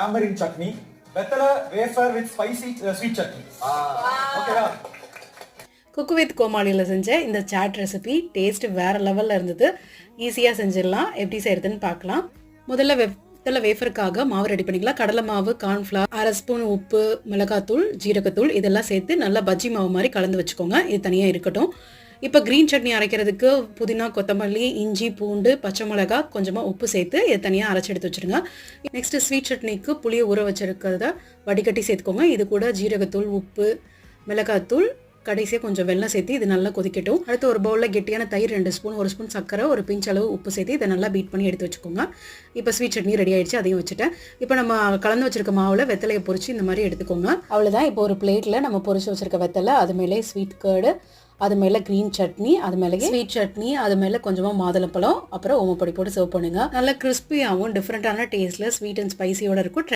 tamarind chutney, வெத்தலை wafer with spicy sweet chutney ஓகேவா cook with கோமாளியில் செஞ்ச இந்த சாட் ரெசிபி டேஸ்ட் வேறு லெவலில் இருந்தது. ஈஸியாக செஞ்சிடலாம். எப்படி செய்கிறதுன்னு பார்க்கலாம். முதல்ல வெத்தலை வேஃபருக்காக மாவு ரெடி பண்ணிக்கலாம். கடலை மாவு கார்ன்ஃப்ளவர் அரை ஸ்பூன் உப்பு மிளகாத்தூள் ஜீரகத்தூள் இதெல்லாம் சேர்த்து நல்லா பஜ்ஜி மாவு மாதிரி கலந்து வச்சுக்கோங்க. இது தனியாக இருக்கட்டும். இப்போ க்ரீன் சட்னி அரைக்கிறதுக்கு புதினா கொத்தமல்லி இஞ்சி பூண்டு பச்சை மிளகா கொஞ்சமாக உப்பு சேர்த்து இதை தனியாக அரைச்சி எடுத்து வச்சுருங்க. நெக்ஸ்ட்டு ஸ்வீட் சட்னிக்கு புளியை ஊற வச்சுருக்கிறத வடிகட்டி சேர்த்துக்கோங்க. இது கூட ஜீரகத்தூள் உப்பு மிளகாத்தூள் கடைசியாக கொஞ்சம் வெள்ளம் சேர்த்து இது நல்லா கொதிக்கட்டும். அடுத்து ஒரு பவுலில் கெட்டியான தயிர் ரெண்டு ஸ்பூன் ஒரு ஸ்பூன் சக்கரை ஒரு பிஞ்ச் அளவு உப்பு சேர்த்து இதை நல்லா பீட் பண்ணி எடுத்து வச்சுக்கோங்க. இப்போ ஸ்வீட் சட்னி ரெடி ஆயிடுச்சு அதையும் வச்சுட்டேன். இப்போ நம்ம கலந்து வச்சிருக்க மாவில் வெத்தலையை பொறிச்சு இந்த மாதிரி எடுத்துக்கோங்க. அவ்வளோதான் இப்போ ஒரு பிளேட்டில் நம்ம பொரிச்சு வச்சிருக்க வெத்தலை அது மேலே ஸ்வீட் கேர்டு அது மேலே க்ரீன் சட்னி அது மேலே ஸ்வீட் சட்னி அது மேலே கொஞ்சமாக மாதுளம்பழம் அப்புறம் ஓமப்பொடி போட்டு சர்வ் பண்ணுங்க. நல்லா கிறிஸ்பியாகவும் டிஃப்ரெண்ட்டான டேஸ்ட்டில் ஸ்வீட் அண்ட் ஸ்பைசியோட இருக்கும்.